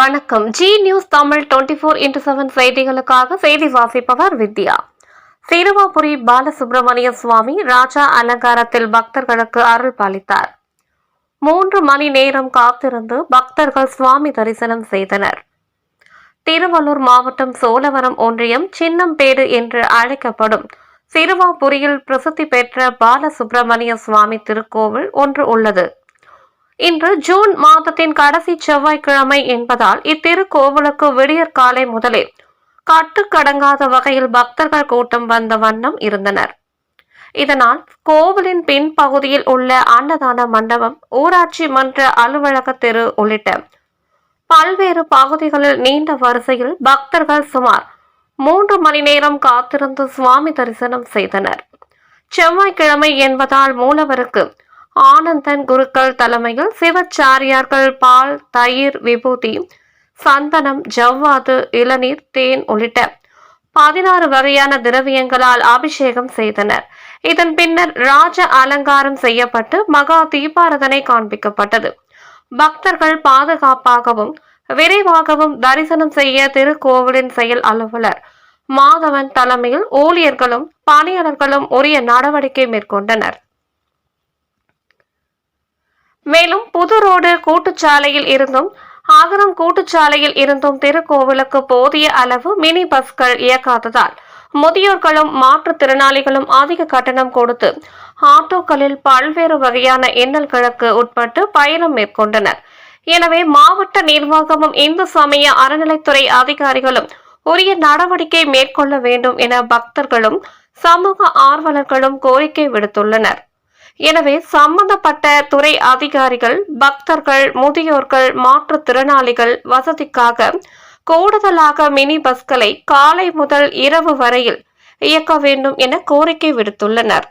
வணக்கம். Zee news Tamil twenty four into seven செய்திகளுக்காக செய்தி வாசிப்பவர் வித்யா. சிறுவாபுரி பாலசுப்ரமணிய சுவாமி ராஜா அலங்காரத்தில் பக்தர்களுக்கு அருள் பாலித்தார். மூன்று மணி நேரம் காத்திருந்து பக்தர்கள் சுவாமி தரிசனம் செய்தனர். திருவள்ளூர் மாவட்டம் சோழவரம் ஒன்றியம் சின்னம்பேடு என்று அழைக்கப்படும் சிறுவாபுரியில் பிரசித்தி பெற்ற பாலசுப்ரமணிய சுவாமி திருக்கோவில் ஒன்று உள்ளது. இன்று ஜூன் மாதத்தின் கடைசி செவ்வாய்க்கிழமை என்பதால் இத்திருக்கோவிலுக்கு விடியற் காலை முதலே கட்டுக்கடங்காத வகையில் பக்தர்கள் கூட்டம் வந்த வண்ணம் இருந்தனர். இதனால் கோவிலின் பின்பகுதியில் உள்ள அன்னதான மண்டபம் ஊராட்சி மன்ற அலுவலக தெரு உள்ளிட்ட பல்வேறு பகுதிகளில் நீண்ட வரிசையில் பக்தர்கள் சுமார் மூன்று மணி நேரம் காத்திருந்து சுவாமி தரிசனம் செய்தனர். செவ்வாய்க்கிழமை என்பதால் மூலவருக்கு ஆனந்தன் குருக்கள் தலைமையில் சிவச்சாரியார்கள் பால் தயிர் விபூதி சந்தனம் ஜவ்வாது இளநீர் தேன் உள்ளிட்ட பதினாறு வகையான திரவியங்களால் அபிஷேகம் செய்தனர். இதன் பின்னர் ராஜ அலங்காரம் செய்யப்பட்டு மகா தீபாரதனை காண்பிக்கப்பட்டது. பக்தர்கள் பாதுகாப்பாகவும் விரைவாகவும் தரிசனம் செய்ய திருக்கோவிலின் செயல் அலுவலர் மாதவன் தலைமையில் ஊழியர்களும் பணியாளர்களும் உரிய நடவடிக்கை மேற்கொண்டனர். மேலும் புது ரோடு கூட்டுச்சாலையில் இருந்தும் ஆகரம் கூட்டுச்சாலையில் இருந்தும் திருக்கோவிலுக்கு போதிய அளவு மினி பஸ்கள் இயக்காததால் முதியோர்களும் மாற்றுத்திறனாளிகளும் அதிக கட்டணம் கொடுத்து ஆட்டோக்களில் பல்வேறு வகையான இன்னல்களுக்கு உட்பட்டு பயணம் மேற்கொண்டனர். எனவே மாவட்ட நிர்வாகமும் இந்து சமய அறநிலைத்துறை அதிகாரிகளும் உரிய நடவடிக்கை மேற்கொள்ள வேண்டும் என பக்தர்களும் சமூக ஆர்வலர்களும் கோரிக்கை விடுத்துள்ளனர். எனவே சம்பந்தப்பட்ட துறை அதிகாரிகள் பக்தர்கள் முதியோர்கள் மாற்றுத்திறனாளிகள் வசதிக்காக கூடுதலாக மினி பஸ்களை காலை முதல் இரவு வரையில் இயக்க வேண்டும் என கோரிக்கை விடுத்துள்ளனர்.